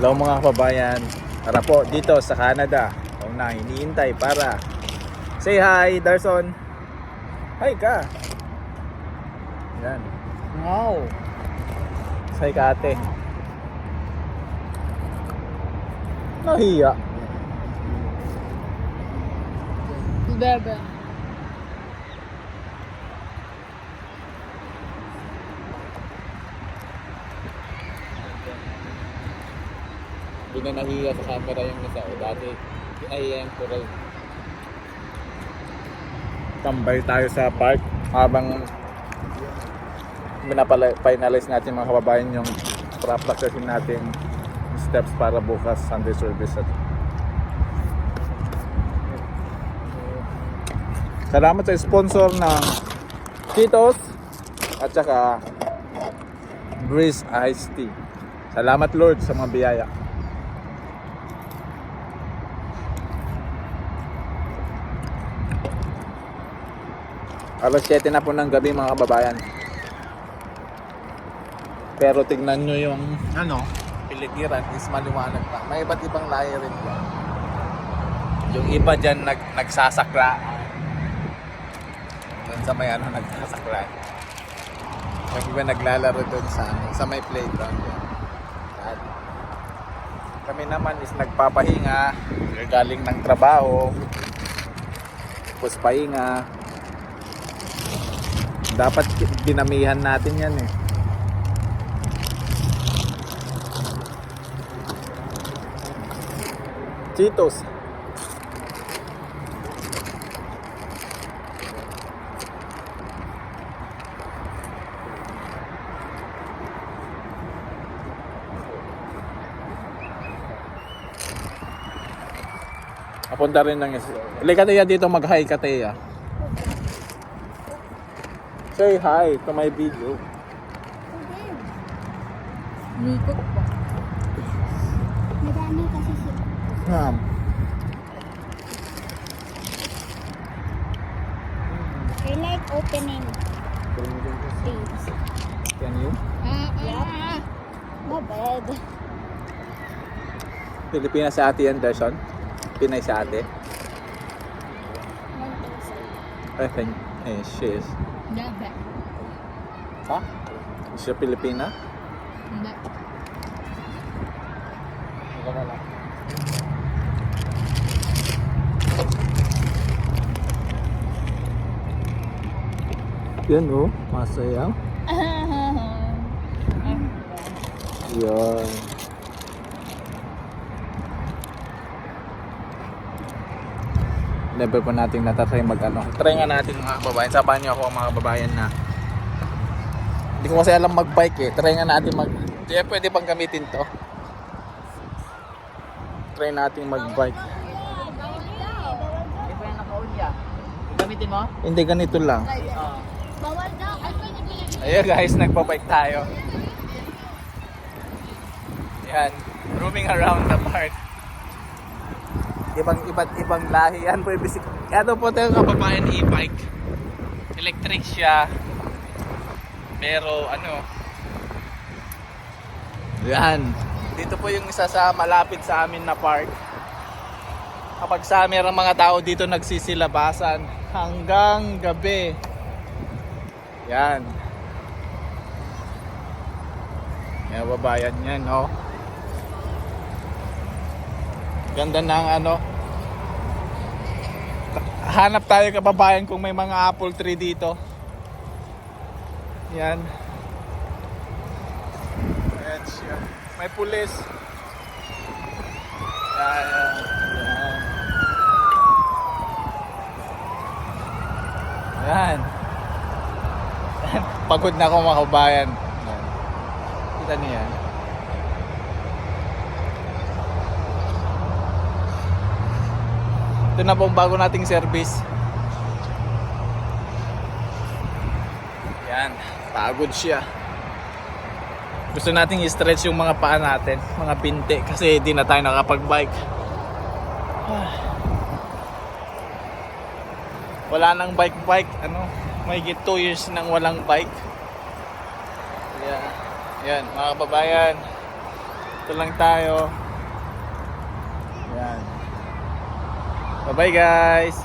Hello mga kababayan. Tara po dito sa Canada. Ako na para say hi, Darson. Hi ka. Yan. Wow. Say ka ate. Nahiya. Bebe. Hindi na nahiya sa camera yung nasa o dati. Pinahiyan ko rin. Tambay tayo sa park habang pinapala-finalize natin mga kababayan yung pra-practicein natin steps para bukas Sunday service at Salamat sa sponsor ng Cheetos at saka Breeze Iced Tea. Salamat Lord sa mga biyaya. Alas 7 na po ng gabi mga kababayan. Pero tignan nyo yung ano, piligiran is maliwanag pa. May iba't ibang lahi rin po. Yung iba dyan nag, nagsasakra. Doon sa may ano, nagsasakra. Yung iba naglalaro doon sa, ano, sa may playground. At kami naman is nagpapahinga. Galing ng trabaho. Tapos pahinga. Dapat dinamihan natin yan eh. Cheetos. Apunta rin ng is. Halika Teya dito mag-hi ka Teya. Say hi to my video. Nikot po. Madami kasi sila. Ma'am. I like opening things. Can you? Ah, Yup. ah. Mabed. Pilipinas sa ate Anderson? Pinay sa ate? I think eh, she is. Bebe. Ha? Is she Pilipina? Hindi. Ikaw na lang. Yan oh, masaya. Yan. Never po natin natatry mag ano. Try nga natin mga kababayan. Sabahan niyo ako mga kababayan na hindi ko kasi alam mag-bike eh. Try nga natin mag... Hindi pwede pang gamitin to. Try natin mag-bike. Hindi pa yan naka-on ya. Gamitin mo? Hindi ganito lang. Bawal daw. Pwede. Ayun guys, nagpa-bike tayo. Yan, roaming around the park. Ibang iba't ibang lahi yan po ibig Ano po tayo kababayan e-bike. Electric siya. Pero ano Yan. Dito po yung isa sa malapit sa amin na park. Kapag summer ang mga tao dito nagsisilabasan hanggang gabi. Yan. May babayan yan, no? Ganda ng ano. Hanap tayo kababayan kung may mga apple tree dito. Yan. Ayan siya. May pulis. Yan. Yan. Yan. Pagod na ako mga kabayan. Yan. Kita niyo yan. Ito na po ang bago nating service. Yan, pagod siya. Gusto nating i-stretch yung mga paa natin, mga pinte kasi di na tayo nakapag-bike. Wala nang bike-bike, ano, may 2 years nang walang bike. Yeah. Yan, mga kababayan. Dito lang tayo. Yan. Bye-bye guys.